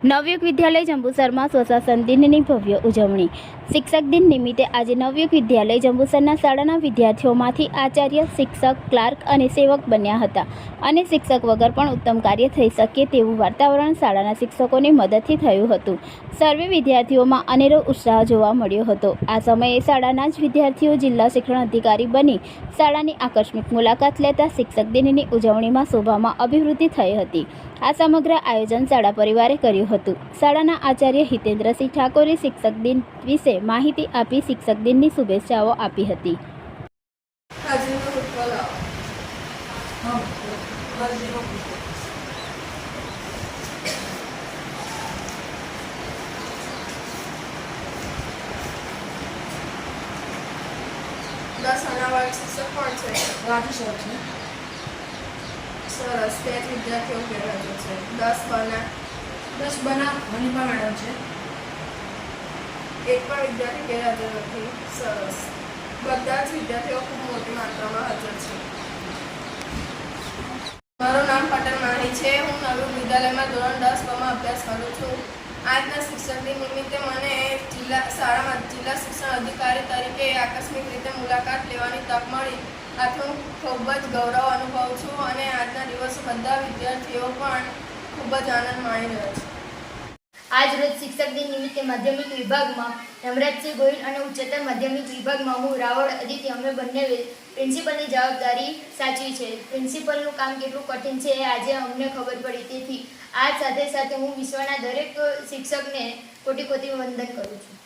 નવયુગ વિદ્યાલય જંબુસરમાં સ્વશાસન દિનની ભવ્ય ઉજવણી. શિક્ષક દિન નિમિત્તે આજે નવયુગ વિદ્યાલય જંબુસરના શાળાના વિદ્યાર્થીઓમાંથી આચાર્ય, શિક્ષક, ક્લાર્ક અને સેવક બન્યા હતા અને શિક્ષક વગર પણ ઉત્તમ કાર્ય થઈ શકે તેવું વાતાવરણ શાળાના શિક્ષકોની મદદથી થયું હતું. સર્વે વિદ્યાર્થીઓમાં અનેરો ઉત્સાહ જોવા મળ્યો હતો. આ સમયે શાળાના જ વિદ્યાર્થીઓ જિલ્લા શિક્ષણ અધિકારી બની શાળાની આકસ્મિક મુલાકાત લેતા શિક્ષક દિનની ઉજવણીમાં શોભામાં અભિવૃદ્ધિ થઈ હતી. આ સમગ્ર આયોજન શાળા પરિવારે કર્યું હતું. શાળાના આચાર્ય હિતેન્દ્રસિંહ ઠાકોરે શિક્ષક દિન વિશે માહિતી આપી શિક્ષક દિનની શુભેચ્છાઓ આપી હતી. આનાવાળી શિક્ષક કોણ છે. રાજુ સર છે. સરસ, બે જ વિદ્યાર્થીઓ ગેરહાજર છે. દસ બના દસ બના મનીપા મેડમ છે. એક પણ વિદ્યાર્થી ગેરહાજર નથી. સરસ. બધા જ વિદ્યાર્થીઓ ખૂબ મોટી માત્રામાં હાજર છે. મારું નામ પટેલ માહી છે. હું નવી વિદ્યાલયમાં ધોરણ દસમાં અભ્યાસ કરું છું. આજના શિક્ષક દિન નિમિત્તે મને જિલ્લા શાળામાં જિલ્લા શિક્ષણ અધિકારી તરીકે આકસ્મિક રીતે મુલાકાત લેવાની તક મળી. આથી હું ખૂબ જ ગૌરવ અનુભવું છું અને આજના દિવસે બધા વિદ્યાર્થીઓ પણ ખૂબ જ આનંદ માણી રહ્યા છે. આજ રોજ શિક્ષક દિન નિમિત્તે માધ્યમિક વિભાગમાં નમરાજસિંહ ગોહિલ અને ઉચ્ચતર માધ્યમિક વિભાગમાં હું રાવળ અદિત્ય અમે બંને પ્રિન્સિપલની જવાબદારી સાચવી છે. પ્રિન્સિપલનું કામ કેટલું કઠિન છે એ આજે અમને ખબર પડી. તેથી આ સાથે સાથે હું વિશ્વના દરેક શિક્ષકને કોટી કોટી વંદન કરું છું.